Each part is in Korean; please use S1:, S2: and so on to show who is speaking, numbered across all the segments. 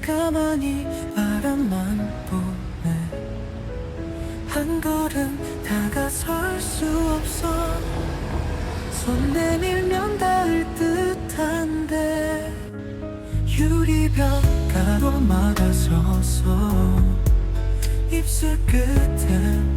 S1: 가만히 바람만 보네. 한 걸음 다가설 수 없어. 손 내밀면 닿을 듯한데 유리벽 가로막아 서서 입술 끝에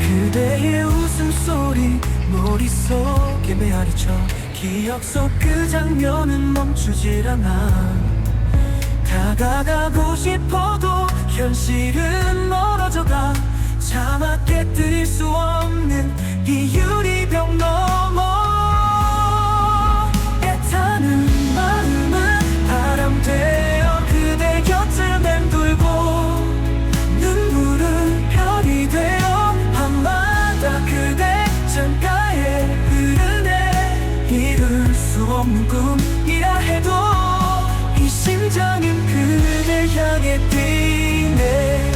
S1: 그대의 웃음소리 머릿속에 메아리쳐 기억 속 그 장면은 멈추질 않아. 다가가고 싶어도 현실은 멀어져 꿈이라 해도 이 심장은 그댈 향해 뛰네.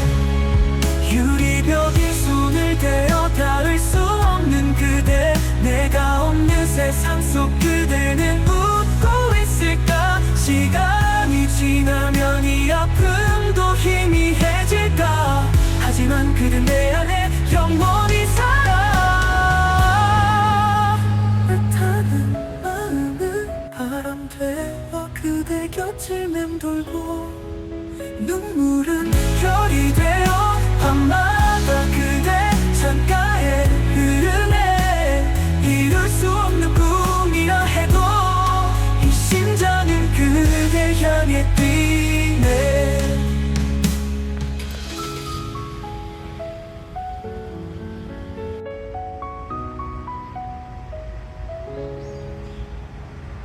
S1: 유리벽이 손을 대어 닿을 수 없는 그대 내가 없는 세상 속 그대는 웃고 있을까? 시간이 지나면 이 아픔도 희미해질까? 하지만 그대 내 돌고 눈물은 별이 밤마다